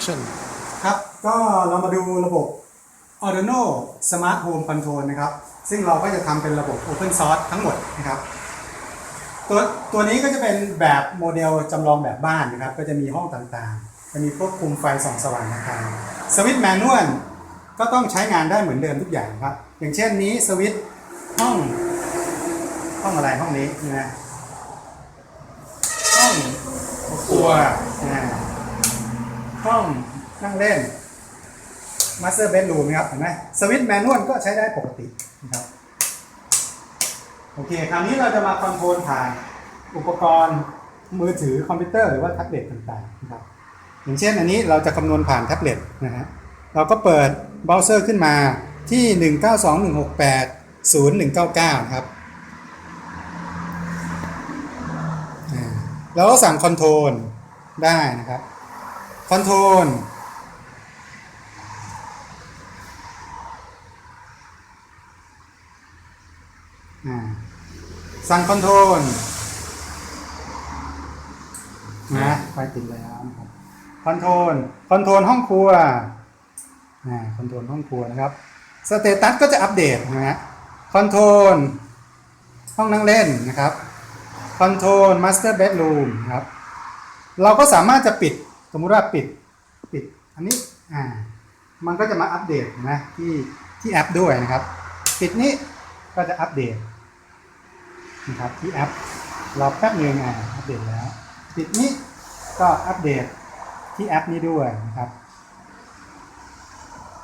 Action ครับ ก็เรามาดูระบบ Arduino Smart Home Control นะครับ ซึ่งเราก็จะทำเป็นระบบ Open Source ทั้งหมดนะครับ ตัวตัวนี้ก็จะเป็นแบบโมเดลจำลองแบบบ้านนะครับ ก็จะมีห้องต่างๆ จะมีควบคุมไฟส่องสว่างอาคารสวิตช์แมนนวลก็ต้องใช้งานได้เหมือนเดิมทุกอย่างครับ อย่างเช่นนี้สวิตช์ห้อง ห้องอะไรห้องนี้นะห้องครัวอ่า ห้องนั่งเล่นมาสเตอร์เบดรูมนะครับเห็นไหมสวิตช์แมนนวลก็ใช้ได้ปกตินะครับโอเค คราวนี้เราจะมาคอนโทรลผ่านอุปกรณ์มือถือคอมพิวเตอร์หรือว่าแท็บเล็ตต่างๆนะครับอย่างเช่นอันนี้เราจะคำนวณผ่านแท็บเล็ตนะฮะเราก็เปิดเบราว์เซอร์ขึ้นมาที่ 192.168.0.199 นะครับอ่าเราก็สั่งคอนโทรลได้นะครับ คอนโทรลอ่าสั่งคอนโทรลนะไฟติดแล้วนะครับคอนโทรลคอนโทรลห้องครัวอ่าคอนโทรลห้องครัวนะครับสเตตัสก็จะอัปเดตนะฮะคอนโทรลห้องนั่งเล่นนะครับคอนโทรลมาสเตอร์เบดรูมครับ เราก็สามารถจะปิด สมมุติว่าปิดปิดอันนี้อ่ามันก็จะมาอัปเดตนะที่ที่แอปด้วยนะครับ ปิดนี้ก็จะอัปเดตนะครับที่แอปรอแป๊บนึงอะอัปเดตแล้ว ปิดนี้ก็อัปเดตที่แอปนี้ด้วยนะครับ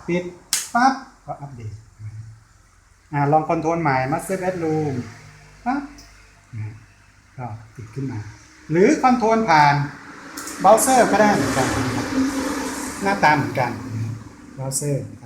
ปิดปั๊บก็อัปเดตอ่าลองคอนโทรลใหม่ Master Bedroom ปั๊บนะก็ติดขึ้นมา หรือคอนโทรลผ่าน เบราว์เซอร์ก็ได้เหมือนกันหน้าตาเหมือนกันเบราว์เซอร์นะครับ